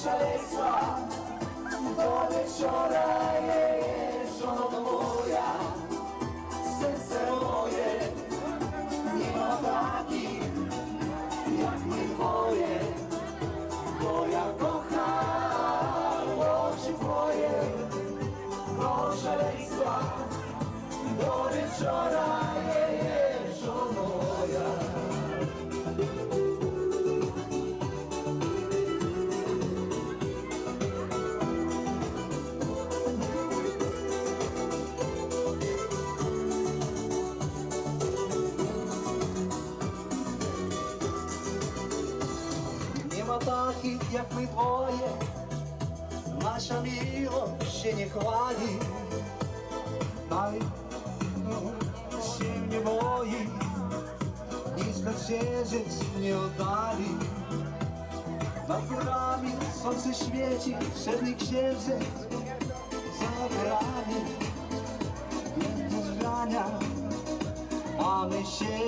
шалейства до вечора є. jak my dwoje. Nasza miłość się nie chwali. Daj, no, się nie boi. Nic bez siedzieć nie oddali. Nad górami słońce świeci Średni księżyc za górami. Piękne zbrania A my się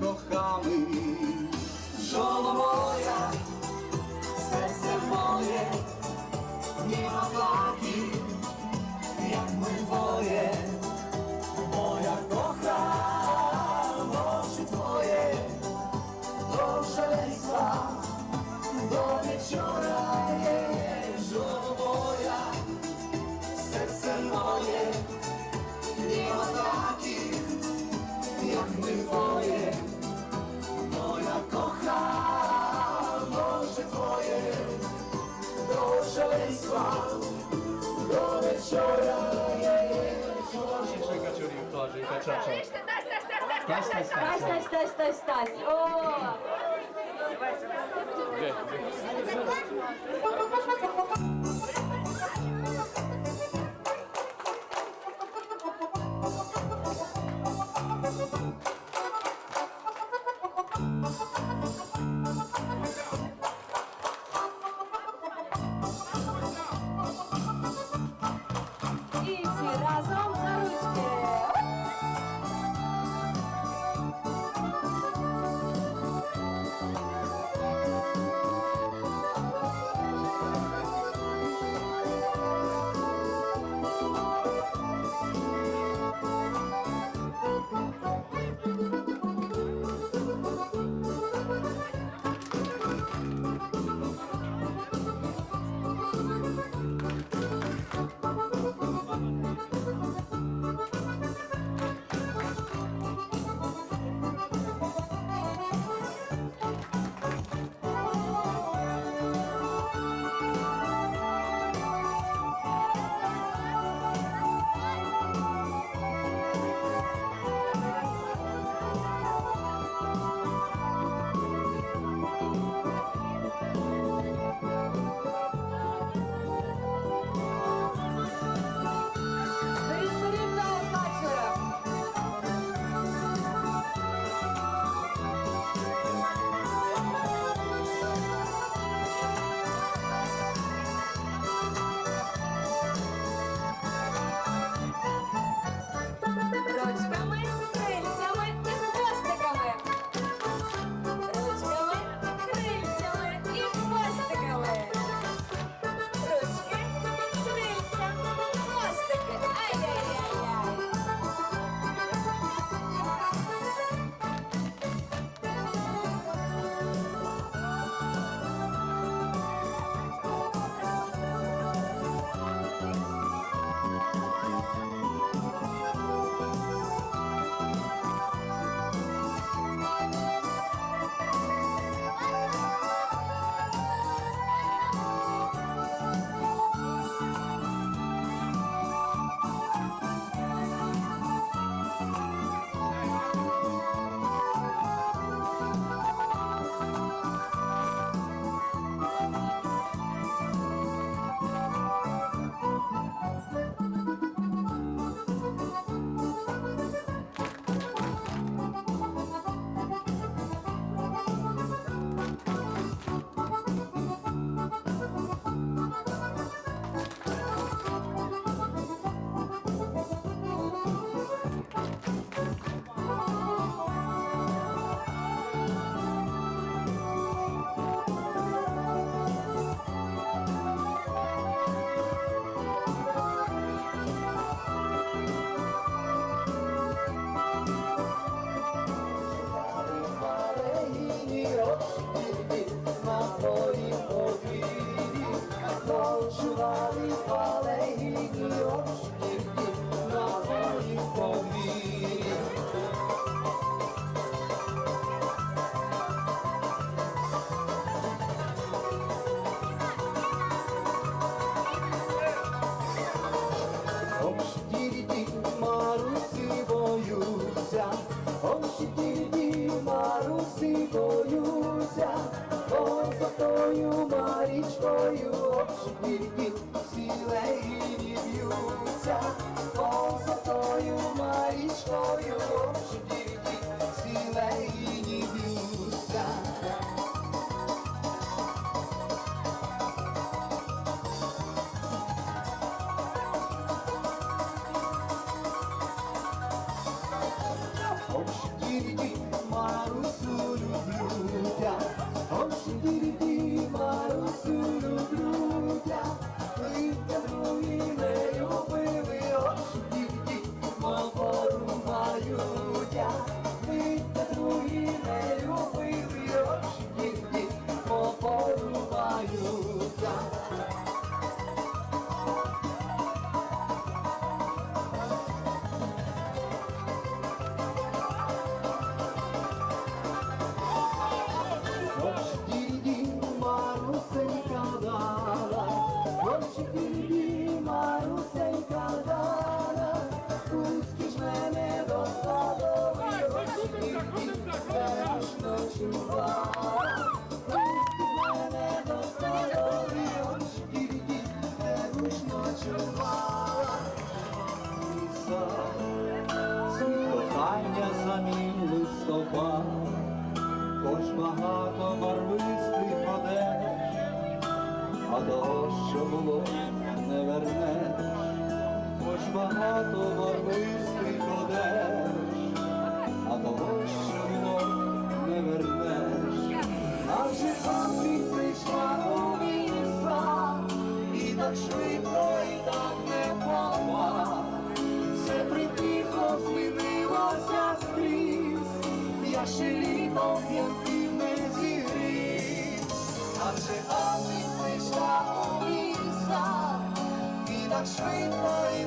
kochamy. Żono moja Moje Nie ma takich Jak my dwoje szaleństwa Do wieczora jej Стась, Стась, Стась, Стась, Стась, Стась, Стась, Стась, Стась, Стась. О! Очі тільки Марусі боюся, Озотою Марічкою, очі тільки не б'ються, Озотою Марічкою, очі тільки того, що було, не вернеш, хоч багато барвистих одеж, а того, що було, не вернеш. Адже осінь прийшла у міста, і так швидко, і так не попа. Все притихло, змінилося скрізь, я ще і так швидко, і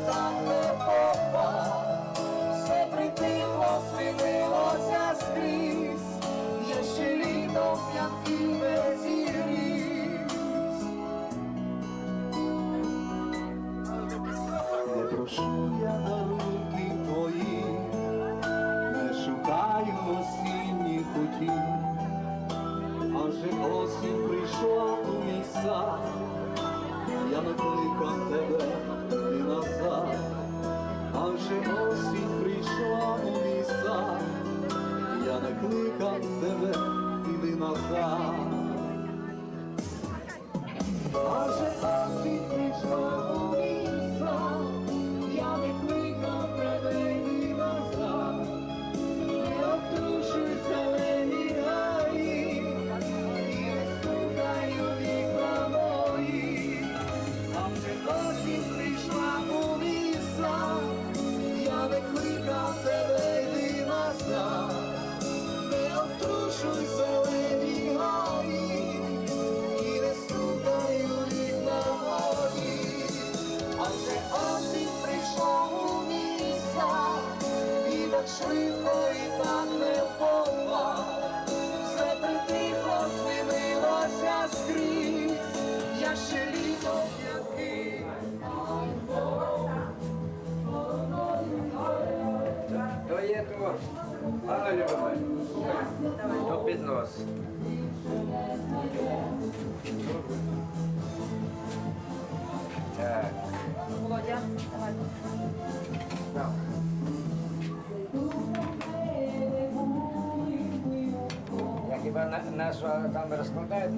хіба на, нашу там розкладають?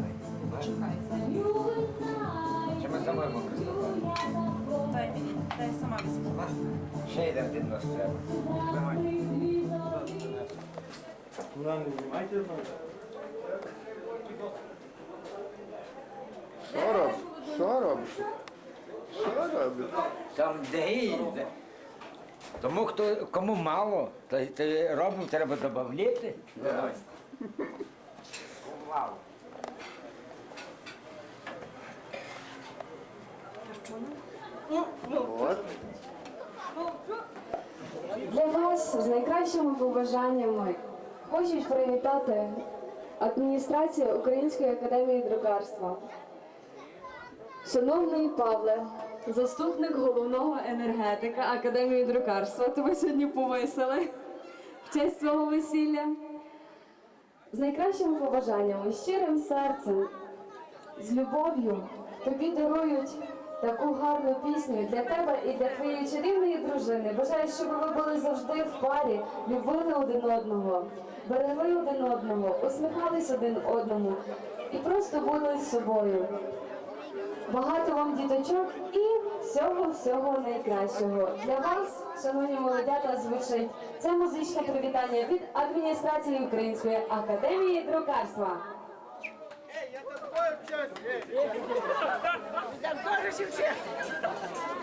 Чи ми самому розкладаємо? Дай мені, дай сама візьму. Ще один піднос треба. Давай. Що робиш? Що робиш? Що робиш? Там де йде. Тому хто кому мало, то, то робимо, треба додати. Давай. Мало. От. Для вас з найкращими побажаннями хочу привітати адміністрацію Української академії друкарства. Шановний Павле, заступник головного енергетика Академії друкарства, тебе сьогодні повисили в честь свого весілля. З найкращими побажаннями, щирим серцем з любов'ю тобі дарують таку гарну пісню для тебе і для твоєї чарівної дружини. Бажаю, щоб ви були завжди в парі, любили один одного, берегли один одного, усміхались один одному і просто були з собою. Багато вам діточок і всього-всього найкращого. Для вас, шановні молодята, звучить це музичне привітання від адміністрації Української академії друкарства. Знову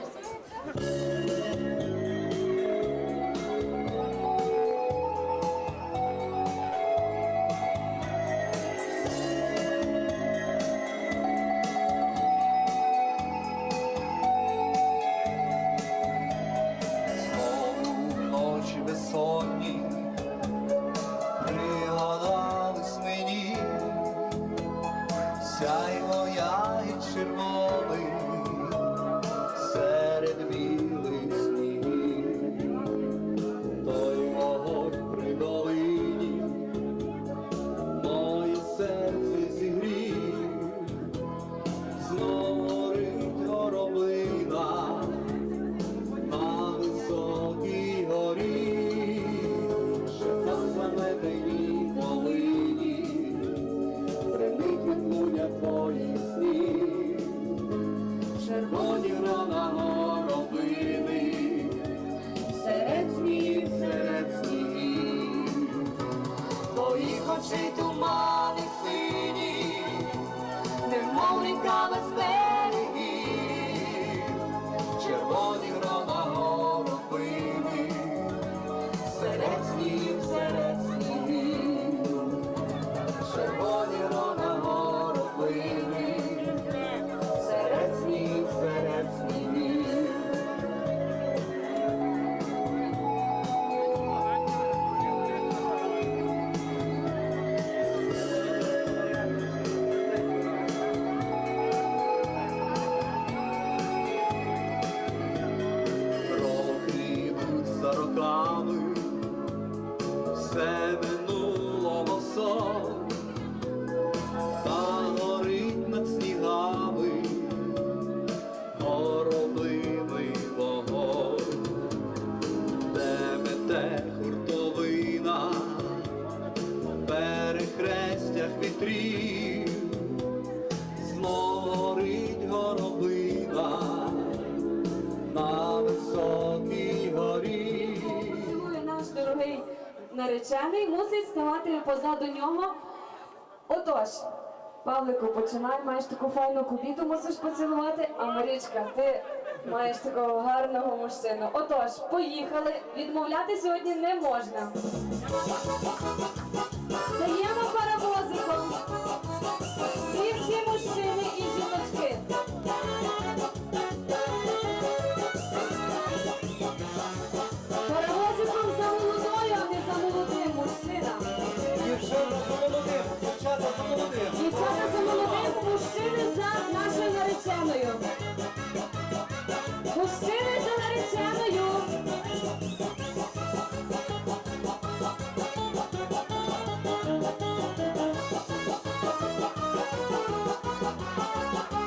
позаду нього. Отож, Павлику, починай, маєш таку файну кубіту, мусиш поцілувати, а Марічка, ти маєш такого гарного мужчину. Отож, поїхали. Відмовляти сьогодні не можна. Стаємо нареченою, Гостини за нареченою.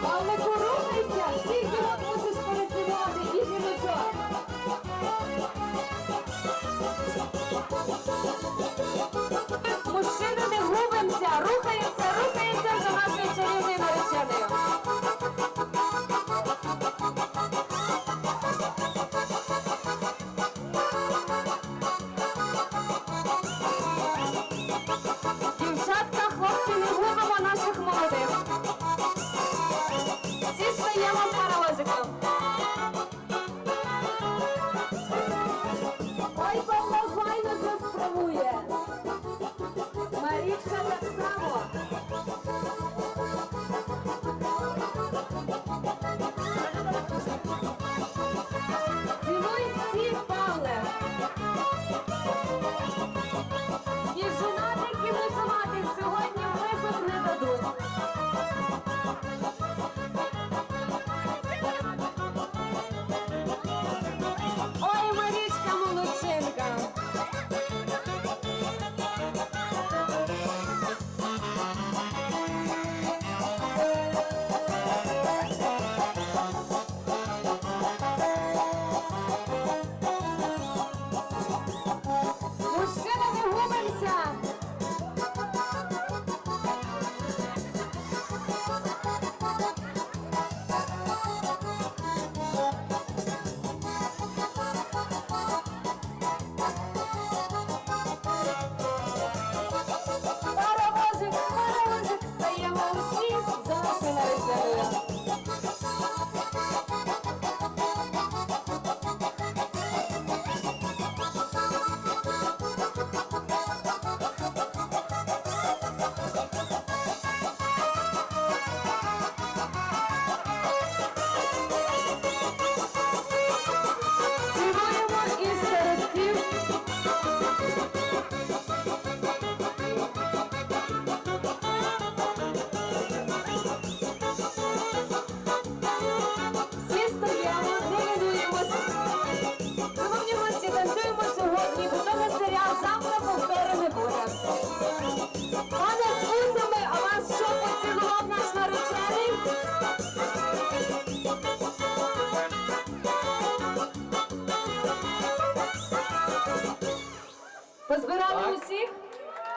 Але коронуйся всіх його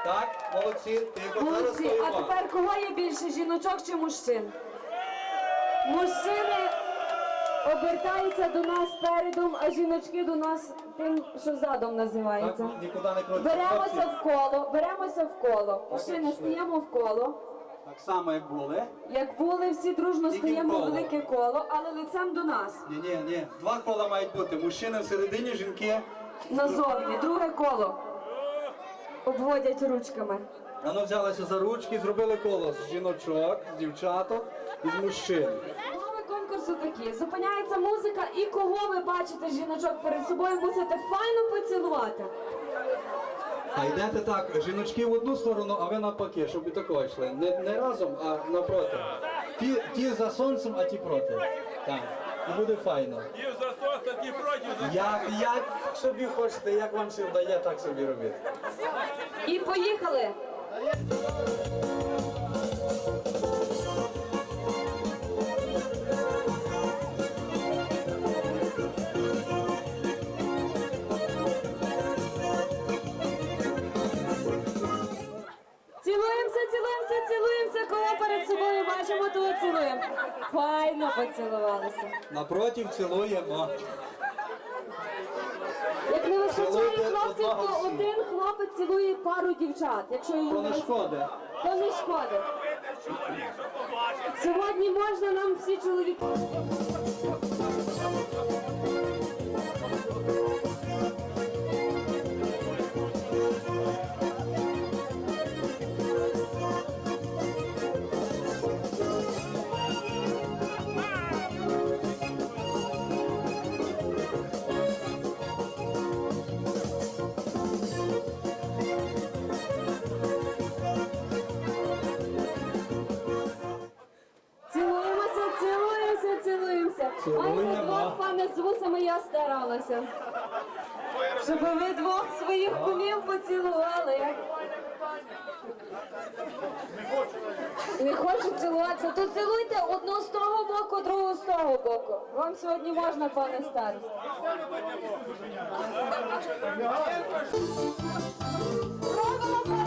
Так, молодці. Тихо, зараз Молодці. А стоїмо. тепер кого є більше, жіночок чи мужчин? Мужчини обертаються до нас передом, а жіночки до нас тим, що задом називається. Так, нікуди не крутиться. Беремося Хлопці, в коло, беремося в коло. Мужчини стаємо в коло. Так само, як були. Як були, всі дружно Тільки стаємо в коло. велике коло, але лицем до нас. Ні, ні, ні. Два кола мають бути. Мужчина всередині, жінки. Назовні, друге коло. Обводять ручками. Воно взялися за ручки, зробили коло з жіночок, з дівчаток і з мужчин. Умови конкурсу такі. Зупиняється музика, і кого ви бачите жіночок перед собою, мусите файно поцілувати. А йдете так, жіночки в одну сторону, а ви навпаки, щоб і такого йшли. Не, не разом, а напроти. Ті, ті за сонцем, а ті проти. Так. І буде файно. Як, як собі хочете, як вам це вдає, так собі робити. І поїхали. Цілуємося, цілуємося, цілуємося, кого перед собою бачимо, того цілуємо. Файно поцілувалися. Напротив цілуємо. Як не вистачає Цілуйте хлопців, одного то всі. один хлопець цілує пару дівчат. Якщо йому То не шкода. то не шкода. Сьогодні можна нам всі чоловіки. Цілуємося. Цілуємо. Маєте двох пане з вусами, я старалася. Щоб ви двох своїх кумів поцілували. Не хочуть цілуватися, то цілуйте одну з того боку, другу з того боку. Вам сьогодні можна, пане старост. Робимо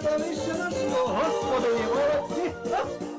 Satan is in a snow hospital.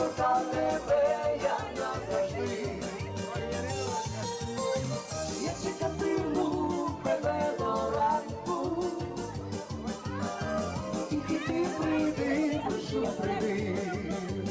кохав тебе, я назавжди. Я чекатиму тебе до ранку, тільки ти прийди, душу прийди.